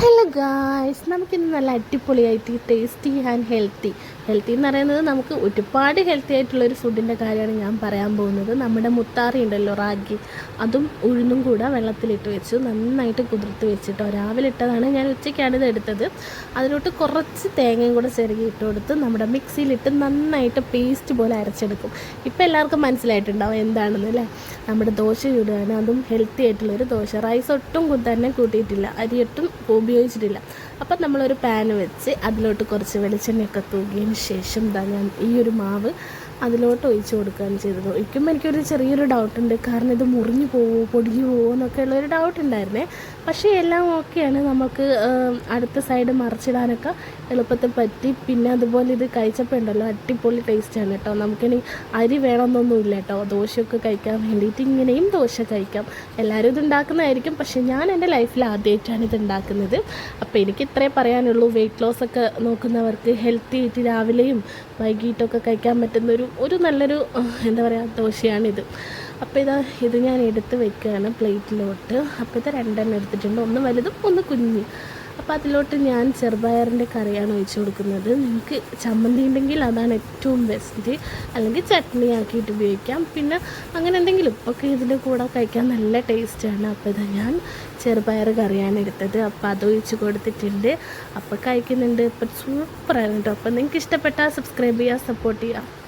Hello guys നമുക്കിന്ന് നല്ല അടിപൊളിയായിട്ട് ടേസ്റ്റി ആൻഡ് ഹെൽത്തി ഹെൽത്തി എന്ന് പറയുന്നത് നമുക്ക് ഒരുപാട് ഹെൽത്തി ആയിട്ടുള്ള ഒരു ഫുഡിന്റെ കാര്യമാണ് ഞാൻ പറയാൻ പോകുന്നത്. നമ്മുടെ മുത്താറി ഉണ്ടല്ലോ റാഗി. അതും ഉഴുന്നും കൂടെ വെള്ളത്തിലിട്ട് വെച്ചു. നന്നായിട്ട് കുതിർത്ത് വെച്ചിട്ടോ. രാവിലെ ഇട്ടതാണ്. ഞാൻ ഉച്ചയ്ക്കാണ് ഇത് എടുത്തത്. അതിലോട്ട് കുറച്ച് തേങ്ങയും കൂടെ ചെറുകി ഇട്ട് കൊടുത്ത് നമ്മുടെ മിക്സിയിലിട്ട് നന്നായിട്ട് പേസ്റ്റ് പോലെ അരച്ചെടുക്കും. ഇപ്പോൾ എല്ലാവർക്കും മനസ്സിലായിട്ടുണ്ടാവും എന്താണെന്ന് അല്ലേ? നമ്മുടെ ദോശ ചൂടുകയാണ് അതും ഹെൽത്തി ആയിട്ടുള്ളൊരു ദോശ. റൈസ് ഒട്ടും തന്നെ കൂട്ടിയിട്ടില്ല. അരി ഒട്ടും ഉപയോഗിച്ചിട്ടില്ല. അപ്പം നമ്മളൊരു പാൻ വെച്ച് അതിലോട്ട് കുറച്ച് വെളിച്ചെണ്ണയൊക്കെ തൂകിയതിന് ശേഷം ദാ ഞാൻ ഈ ഒരു മാവ് അതിലോട്ട് ഒഴിച്ചു കൊടുക്കുകയാണ് ചെയ്തത്. ഒഴിക്കുമ്പോൾ എനിക്കൊരു ചെറിയൊരു ഡൗട്ടുണ്ട് കാരണം ഇത് മുറിഞ്ഞു പോവോ പൊടിഞ്ഞു പോവോ എന്നൊക്കെ ഉള്ളൊരു ഡൗട്ട് ഉണ്ടായിരുന്നേ. പക്ഷേ എല്ലാം ഓക്കെയാണ് നമുക്ക് അടുത്ത സൈഡ് മറിച്ചിടാനൊക്കെ എളുപ്പത്തിൽ പറ്റി. പിന്നെ അതുപോലെ ഇത് കഴിച്ചപ്പോൾ ഉണ്ടല്ലോ അടിപൊളി ആണ് കേട്ടോ. നമുക്കിനി അരി വേണമെന്നൊന്നുമില്ല കേട്ടോ. ദോശയൊക്കെ കഴിക്കാൻ വേണ്ടിയിട്ട് ഇങ്ങനെയും ദോശ കഴിക്കാം. എല്ലാവരും ഇത് ഉണ്ടാക്കുന്നതായിരിക്കും. പക്ഷേ ഞാൻ എന്റെ ലൈഫിൽ ആദ്യമായിട്ടാണ് ഇത് ഉണ്ടാക്കുന്നത്. അപ്പോൾ എനിക്ക് ഇത്രേ പറയാനുള്ളൂ. വെയിറ്റ് ലോസ് ഒക്കെ നോക്കുന്നവർക്ക് ഹെൽത്തി ആയിട്ട് രാവിലെയും വൈകിട്ടൊക്കെ കഴിക്കാൻ പറ്റുന്ന ഒരു ഒരു നല്ലൊരു എന്താ പറയുക ദോശയാണിത്. അപ്പോൾ ഇതാ ഇത് ഞാൻ എടുത്ത് വെക്കുകയാണ് പ്ലേറ്റിലോട്ട് അപ്പോൾ ഇത് രണ്ടെണ്ണം എടുത്തിട്ടുണ്ട്. ഒന്ന് വലുതും ഒന്ന് കുഞ്ഞ്. അപ്പോൾ അതിലോട്ട് ഞാൻ ചെറുപയറിന്റെ കറിയാണ് ഒഴിച്ച് കൊടുക്കുന്നത്. നിങ്ങൾക്ക് ചമ്മന്തി ഉണ്ടെങ്കിൽ അതാണ് ഏറ്റവും ബെസ്റ്റ് അല്ലെങ്കിൽ ചട്നി ആക്കിയിട്ട് ഉപയോഗിക്കാം. പിന്നെ അങ്ങനെ എന്തെങ്കിലും ഒക്കെ ഇതിന്റെ കൂടെ കഴിക്കാൻ നല്ല ടേസ്റ്റാണ് അപ്പോൾ ഇത് ഞാൻ ചെറുപയർ കറിയാണ് എടുത്തത്. അപ്പോൾ അത് ഒഴിച്ച് കൊടുത്തിട്ടുണ്ട്. അപ്പോൾ കഴിക്കുന്നുണ്ട്. ഇപ്പം സൂപ്പറാണ് കേട്ടോ അപ്പോൾ നിങ്ങൾക്ക് ഇഷ്ടപ്പെട്ടാൽ സബ്സ്ക്രൈബ് ചെയ്യുക സപ്പോർട്ട് ചെയ്യുക.